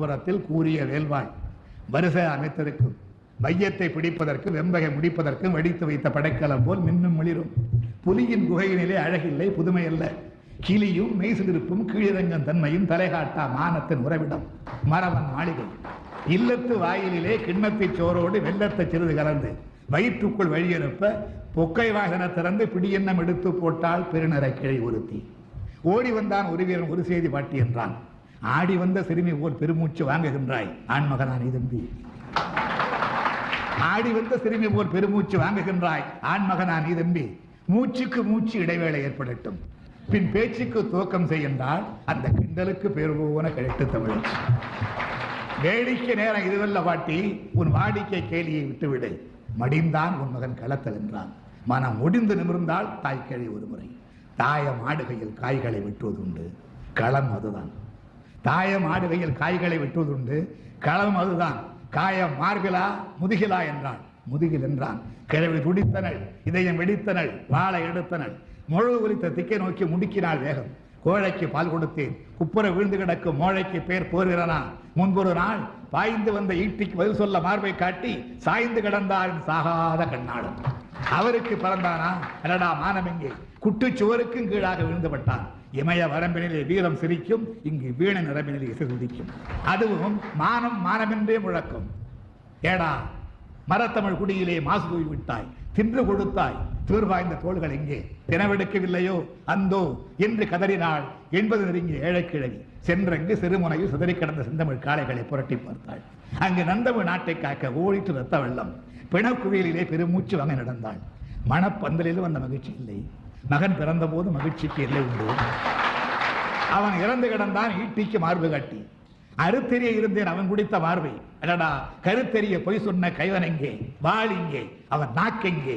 புறத்தில் கூறிய வேல்வாள் வரிசை அமைத்திருக்கும் மையத்தை பிடிப்பதற்கு வெம்பகை முடிப்பதற்கும் வெடித்து வைத்த படைக்கலம் போல் மின்னும் மிளிரும். புலியின் குகையினிலே அழகில்லை புதுமை அல்ல கிளியும் மெய்சிலிருப்பும் கீழிறங்கும் தன்மையும் தலைகாட்டா மானத்தின் உறவிடம் மரவன் மாளிகை. இல்லத்து வாயிலே கிண்ணத்தை சோரோடு வெள்ளத்தை சிறிது கலந்து வயிற்றுக்குள் வழியனுப்ப பொக்கை வாகன திறந்து பிடியெண்ணம் எடுத்து போட்டால் பெருநரை கிளை ஒருத்தி. ஓடி வந்தான் ஒரு வீரன் ஒரு செய்தி பாட்டி என்றான். ஆடி வந்த சிறுமி போல் பெருமூச்சு வாங்குகின்றாய். ஆண்மகனா நீ தம்பி ஆடி வந்த சிறுமி போல் பெருமூச்சு வாங்குகின்றாய் ஆண்மகனா நீ தம்பி மூச்சுக்கு மூச்சு இடைவேளை ஏற்படட்டும். பின் பேச்சுக்கு துவக்கம் செய்கின்றால் அந்த கிண்டலுக்கு பேர் போன கழிட்டு தமிழ் வேடிக்கை நேரம் இதுவல்ல பாட்டி உன் வாடிக்கை கேலியை விட்டுவிடு. மடிந்தான் உன் மகன் களத்தல் என்றான். மனம் முடிந்து நிமிர்ந்தால் தாய் கேள்வி ஒரு முறை தாய மாடுகையில் காய்களை வெட்டுவதுண்டு. களம் அதுதான். தாயம் ஆடுகையில் காய்களை வெட்டுவதுண்டு. களம் அதுதான். காயம் மார்பிலா முதுகிலா என்றான். முதுகில் என்றான். கிழவி துடித்தனள் இதயம் வெடித்தனள் வாழை எடுத்தனள். முழு குறித்த திக்கை நோக்கி முடுக்கினாள் வேகம். கோழைக்கு பால் கொடுத்தேன். குப்புற விழுந்து கிடக்கும் மோழைக்கு பேர் போர்கிறனா. முன்பொரு நாள் பாய்ந்து வந்த ஈட்டிக்கு பதில் சொல்ல மார்பை காட்டி சாய்ந்து கிடந்தார் சாகாத கண்ணாளன் அவருக்கு பிறந்தானா? அடடா மானம் எங்கே குட்டுச்சுவருக்கும் கீழாக விழுந்துவிட்டான். இமய வரம்பினிலே வீரம் சிரிக்கும் இங்கு வீண நிரம்பினிலே சிறுதிக்கும் அதுவும் மானம் மானமென்றே முழக்கம். ஏடா மரத்தமிழ் குடியிலே மாசு தூவி விட்டாய் தின்று கொடுத்தாய். தீர்வாய்ந்த தோள்கள் எங்கே? தினவெடுக்கவில்லையோ அந்தோ என்று கதறினாள். என்பது நெருங்கி ஏழைக்கிழவி. சென்றங்கு சிறுமுனையில் சிதறி கிடந்த செந்தமிழ் காளைகளை புரட்டி பார்த்தாள். அங்கு நந்தமிழ் நாட்டை காக்க ஓடிட்டு ரத்த வெள்ளம் பிணக்குவியலிலே பெருமூச்சு வாங்க நடந்தாள். மணப்பந்தலிலும் அந்த மகிழ்ச்சி இல்லை. மகன் பிறந்தபோது மகிழ்ச்சிக்கு இல்லை உண்டு. அவன் இறந்து கிடந்தான் ஈட்டிக்கு மார்பு காட்டி. அருத்தெரிய இருந்தேன் அவன் குடித்த மார்பை. அடடா கருத்தெரிய பொய் சொன்ன கைவன் எங்கே? வாள் இங்கே. அவன் நாக்கெங்கே